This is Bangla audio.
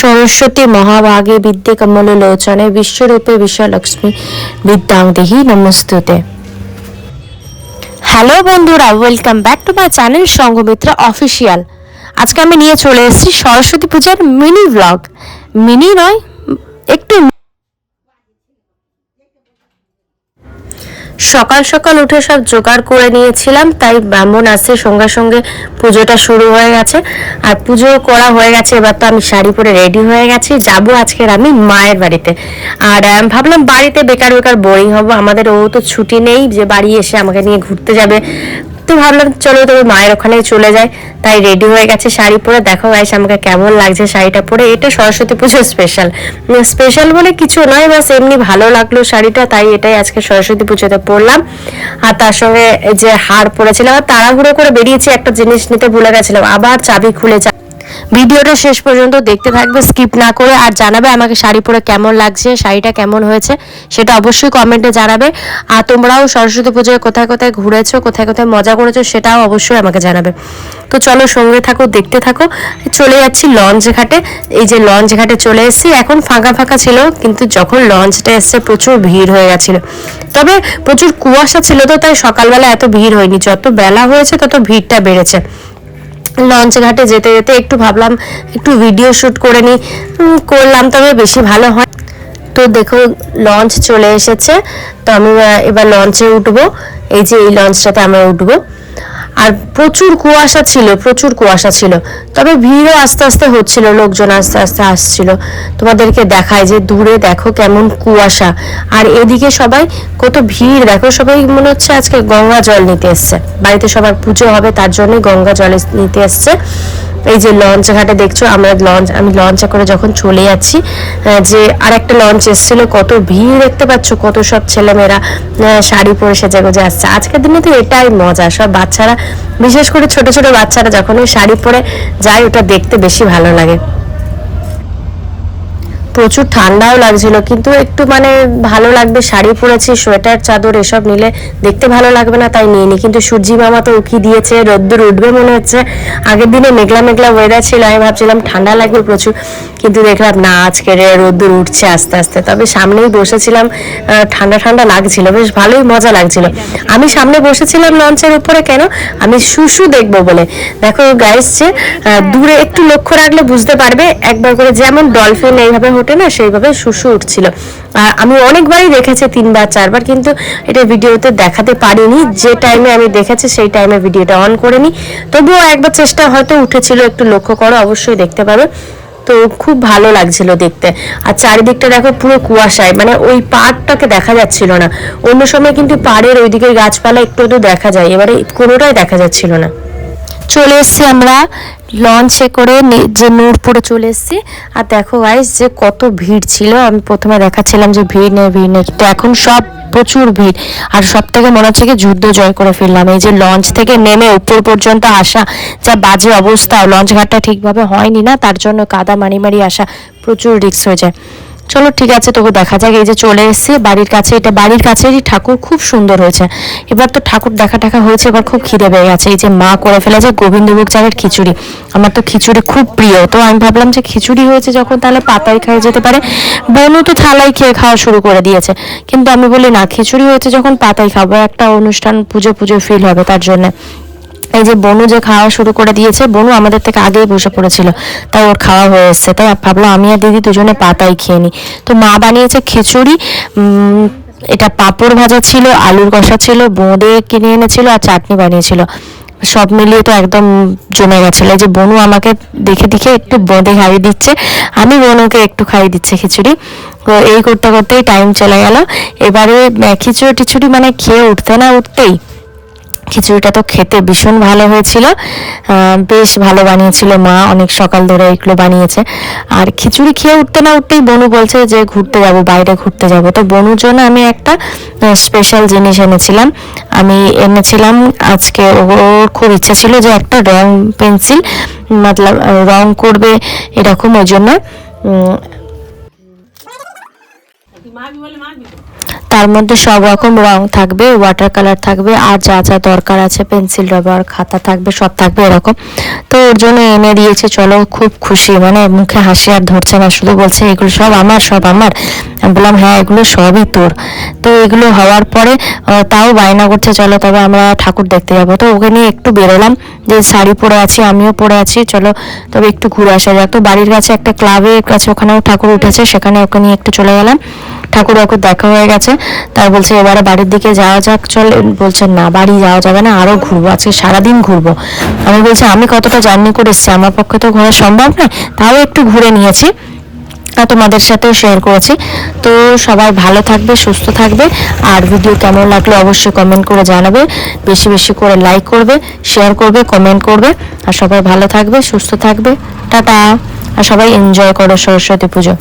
সরস্বতী মহাভাগে বিদ্যে কমল লোচনে বিশ্বরূপে বিশ্বলক্ষ্মী বিদ্যাং দেহি নমস্তুতে। হ্যালো বন্ধুরা welcome back to my channel Sanghamitra official আজকে আমি নিয়ে চলে এসেছি সরস্বতী পূজার মিনি ব্লগ মিনি নয়, একটু সকাল সকাল উঠে সব জোগাড় করে নিয়েছিলাম, তাই ব্রাহ্মণ আসছে সঙ্গে সঙ্গে পুজোটা শুরু হয়ে গেছে। আর পুজো করা হয়ে গেছে, এবার তো আমি শাড়ি পরে রেডি হয়ে গেছি, যাব আজকের আমি মায়ের বাড়িতে। আর ভাবলাম বাড়িতে বেকার বেকার বোরিং হব, আমাদের ও তো ছুটি নেই, যে বাড়ি এসে আমাকে নিয়ে ঘুরতে যাবে। তো ভাবলাম চলো তবে মায়ের ওখানে চলে যায় তাই রেডি হয়ে গেছে শাড়ি পরে। দেখো গাইস আমাকে কেমন লাগছে শাড়িটা পরে। এটা সরস্বতী পুজোর স্পেশাল স্পেশাল বলে কিছু নয়, বাস এমনি ভালো লাগল শাড়িটা, তাই এটাই আজকে সরস্বতী পুজোতে পরলাম। আর তার সঙ্গে যে হার পরেছিলাম তাড়াহুড়ো করে বেরিয়েছি, একটা জিনিস নিতে ভুলে গেছিলাম। আবার চাবি খুলে ভিডিওটা শেষ পর্যন্ত দেখতে থাকবে স্কিপ না করে আর জানাবে আমাকে শাড়ি পরে কেমন লাগছে, শাড়িটা কেমন হয়েছে, সেটা অবশ্যই কমেন্টে জানাবে। আর তোমরাও সরস্বতী পুজোয় কোথায় কোথায় ঘুরেছো, কোথায় কোথায় মজা করেছ, সেটাও অবশ্যই আমাকে জানাবে। তো চলো সঙ্গে থাকো, দেখতে থাকো। চলে যাচ্ছি লঞ্চ ঘাটে। এই যে লঞ্চ ঘাটে চলে এসেছি। এখন ফাঁকা ফাঁকা ছিল, কিন্তু যখন লঞ্চটা এসছে, প্রচুর ভিড় হয়ে গেছিল। তবে প্রচুর কুয়াশা ছিল তো, তাই সকালবেলা এত ভিড় হয়নি। যত বেলা হয়েছে, তত ভিড়টা বেড়েছে। লঞ্চ ঘাটে যেতে যেতে একটু ভাবলাম, একটু ভিডিও শ্যুট করে নিই। করলাম, তবে বেশি ভালো হয়। তো দেখো লঞ্চ চলে এসেছে। তো আমি এবার লঞ্চে উঠবো। এই যে এই লঞ্চটাতে আমরা উঠবো। আর প্রচুর কুয়াশা ছিল, প্রচুর কুয়াশা ছিল। তবে ভিড়ও আস্তে আস্তে হচ্ছিল, লোকজন আস্তে আস্তে আসছিল। তোমাদেরকে দেখায় যে দূরে দেখো কেমন কুয়াশা। আর এদিকে সবাই কত ভিড়, দেখো সবাই মনে হচ্ছে আজকে গঙ্গা জল নিতে এসছে। বাড়িতে সবার পুজো হবে, তার জন্যই গঙ্গা জল নিতে এসছে। এই যে লঞ্চ ঘাটে দেখছ, আমরা লঞ্চ আমি লঞ্চে করে যখন চলে যাচ্ছি যে যে আরেকটা লঞ্চ এসেছিল, কত ভিড় দেখতে পাচ্ছ, কত সব ছেলেমেয়েরা শাড়ি পরে সেজে গোজে আসছে। আজকের দিনে তো এটাই মজা, সব বাচ্চারা, বিশেষ করে ছোট ছোট বাচ্চারা যখন ওই শাড়ি পরে যায়, ওটা দেখতে বেশি ভালো লাগে। প্রচুর ঠান্ডাও লাগছিল, কিন্তু একটু মানে ভালো লাগবে, শাড়ি পরেছি, সোয়েটার, চাদর, এসব নিলে দেখতে ভালো লাগবে না, তাই নিয়ে নি কিন্তু সূর্যি মামা তো উকি দিয়েছে, রোদ্দুর উঠবে মনে হচ্ছে। আগের দিনে মেঘলা মেঘলা ওয়েদার ছিল, আমি ভাবছিলাম ঠান্ডা লাগবে প্রচুর, কিন্তু দেখলাম না, আজকে রোদ্দুর উঠছে আস্তে আস্তে। তবে সামনেই বসেছিলাম ঠান্ডা ঠান্ডা লাগছিল, বেশ ভালোই মজা লাগছিল। আমি সামনে বসেছিলাম লঞ্চের উপরে কেন? আমি শুশু দেখব বলে। দেখো গাইস যে দূরে একটু লক্ষ্য রাখলে বুঝতে পারবে, একবার করে যেমন ডলফিন এইভাবে ওঠে না, সেইভাবে শুশু উঠছিল। আর আমি অনেকবারই দেখেছি, তিনবার, চারবার, কিন্তু এটা ভিডিওতে দেখাতে পারিনি। যে টাইমে আমি দেখেছি, সেই টাইমে ভিডিওটা অন করে নি তবুও একবার চেষ্টা হয়তো উঠেছিল, একটু লক্ষ্য করো, অবশ্যই দেখতে পাবে তো খুব ভালো লাগছিল দেখতে। আর চারিদিকটা দেখো পুরো কুয়াশায় মানে ওই পাড়টাকে দেখা যাচ্ছিল না। অন্য সময় কিন্তু পাড়ের ওইদিকে গাছপালা একটু একটু দেখা যায়, এবারে কোনোটাই দেখা যাচ্ছিল না। চলে এসেছি আমরা লঞ্চে করে যে নূরপুরে চলে এসেছি। আর দেখো গাইস যে কত ভিড় ছিল। আমি প্রথমে দেখাচ্ছিলাম যে ভিড় নেই ভিড় নেই। কিন্তু এখন সব প্রচুর ভিড়। আর সব থেকে মনে হচ্ছে কি যুদ্ধ জয় করে ফেললাম। এই যে লঞ্চ থেকে নেমে উপর পর্যন্ত আসা, যা বাজে অবস্থা। লঞ্চ ঘাটটা ঠিকভাবে হয়নি না, তার জন্য কাদা মারি মারি আসা প্রচুর রিস্ক হয়ে যায়। চলো ঠিক আছে তবু দেখা যাক, এই যে চলে এসেছি, বাড়ির কাছে, এটা বাড়ির কাছেরই ঠাকুর, খুব সুন্দর হয়েছে। এবার তো ঠাকুর দেখা টাকা হয়েছে, এবার খুব খিদে পেয়ে গেছে। এই যে মা করে ফেলেছে গোবিন্দভোগ চালের খিচুড়ি। আমার তো খিচুড়ি খুব প্রিয়, তো আমি ভাবলাম যে খিচুড়ি হয়েছে যখন, তাহলে পাতায় খাওয়া যেতে পারে। বনু তো থালাই খেয়ে খাওয়া শুরু করে দিয়েছে। কিন্তু আমি বলি না, খিচুড়ি হয়েছে যখন পাতায় খাব, একটা অনুষ্ঠান পুজো পুজো ফিল হবে তার জন্য। এই যে বনু যে খাওয়া শুরু করে দিয়েছে, বনু আমাদের থেকে আগেই বসে পড়েছিল। তাই ওর খাওয়া হয়ে এসছে। তাই ভাবলো আমি আর দিদি দুজনে পাতাই খেয়ে নিই। তো মা বানিয়েছে খিচুড়ি এটা পাঁপড় ভাজা ছিল, আলুর কষা ছিল বোঁদে কিনে এনেছিল আর চাটনি বানিয়েছিল। সব মিলিয়ে তো একদম জমে গেছিল। এই যে বনু আমাকে দেখে দেখে একটু বোঁদে খাইয়ে দিচ্ছে, আমি বনুকে একটু খাইয়ে দিচ্ছে খিচুড়ি। তো এই করতে করতেই টাইম চলে গেল। এবারে খিচুড়ি টিচুড়ি মানে খেয়ে উঠতে না উঠতেই খিচুড়িটা তো খেতে ভীষণ ভালো হয়েছিল। বেশ ভালো বানিয়েছিল মা, অনেক সকাল ধরে এগুলো বানিয়েছে। আর খিচুড়ি খেয়ে উঠতে না উঠতেই বনু বলছে যে, ঘুরতে যাব, বাইরে ঘুরতে যাব। তো বনুর জন্য আমি একটা স্পেশাল জিনিস এনেছিলাম। আমি এনেছিলাম, আজকে ওর খুব ইচ্ছা ছিল যে একটা রং পেন্সিল, মতলব, রং করবে এরকম ওই জন্য। তার মধ্যে সব রকম রং থাকবে ওয়াটার কালার থাকবে, আর যা যা দরকার আছে পেন্সিল রবার খাতা থাকবে, সব থাকবে এরকম। তো ওর জন্য এনে দিয়েছে, চলো খুব খুশি মানে মুখে হাসি আর ধরছে না, শুধু বলছে, এগুলো সব আমার সব আমার। আমি বললাম হ্যাঁ এগুলো সবই তোর। তো এগুলো হওয়ার পরে তাও বায়না করছে, চলো, তবে আমরা ঠাকুর দেখতে যাব। তো ওকে নিয়ে একটু বেরোলাম, যে শাড়ি পরে আছি, আমিও পরে আছি, চলো, তবে একটু ঘুরে আসা যাক। তো বাড়ির কাছে একটা ক্লাবের কাছে, ওখানেও ঠাকুর উঠেছে, সেখানে ওকে নিয়ে একটু চলে গেলাম। ঠাকুর ওকে দেখা হয়ে গেছে। তার বলছে, এবারে বাড়ির দিকে যাওয়া যাক, চল। বলছে, না, বাড়ি যাওয়া যাবে না, আরও ঘুরবো, আজকে সারাদিন ঘুরবো। আমি বলছি, আমি কতটা জার্নি করে এসেছি আমার পক্ষে তো ঘোরা সম্ভব নয় তাও একটু ঘুরে নিয়েছি। আর তোমাদের সাথেও শেয়ার করেছি। তো সবাই ভালো থাকবে, সুস্থ থাকবে। আর ভিডিও কেমন লাগল অবশ্যই কমেন্ট করে জানাবে। বেশি বেশি করে লাইক করবে শেয়ার করবে কমেন্ট করবে। আর সবাই ভালো থাকবে, সুস্থ থাকবে। টাটা। আর সবাই এনজয় করো সরস্বতী পুজো।